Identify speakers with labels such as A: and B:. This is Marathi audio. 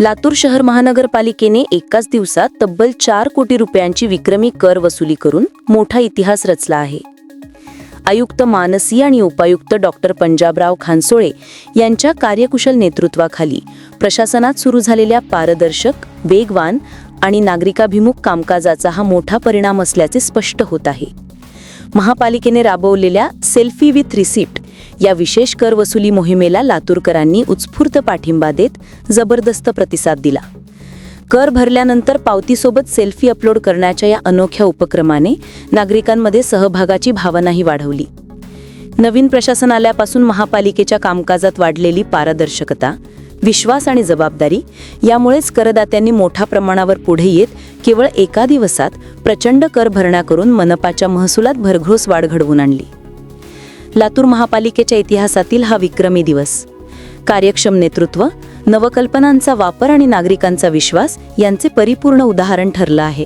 A: लातूर शहर महानगरपालिकेने एकाच दिवसात तब्बल चार कोटी रुपयांची विक्रमी कर वसुली करून मोठा इतिहास रचला आहे. आयुक्त मानसी आणि उपायुक्त डॉक्टर पंजाबराव खानसोळे यांच्या कार्यकुशल नेतृत्वाखाली प्रशासनात सुरू झालेल्या पारदर्शक वेगवान आणि नागरिकाभिमुख कामकाजाचा हा मोठा परिणाम असल्याचे स्पष्ट होत आहे. महापालिकेने राबवलेल्या सेल्फी विथ रिसिप्ट या विशेष कर वसुली मोहिमेला लातूरकरांनी उत्स्फूर्त पाठिंबा देत जबरदस्त प्रतिसाद दिला. कर भरल्यानंतर पावतीसोबत सेल्फी अपलोड करण्याच्या या अनोख्या उपक्रमाने नागरिकांमध्ये सहभागाची भावनाही वाढवली. नवीन प्रशासन आल्यापासून महापालिकेच्या कामकाजात वाढलेली पारदर्शकता विश्वास आणि जबाबदारी यामुळेच करदात्यांनी मोठ्या प्रमाणावर पुढे येत केवळ एका दिवसात प्रचंड कर भरणा करून मनपाच्या महसुलात भरघोस वाढ घडवून आणली. लातूर महापालिकेच्या इतिहासातील हा विक्रमी दिवस. कार्यक्षम नेतृत्व नवकल्पनांचा वापर आणि नागरिकांचा विश्वास यांचे परिपूर्ण उदाहरण ठरलं आहे.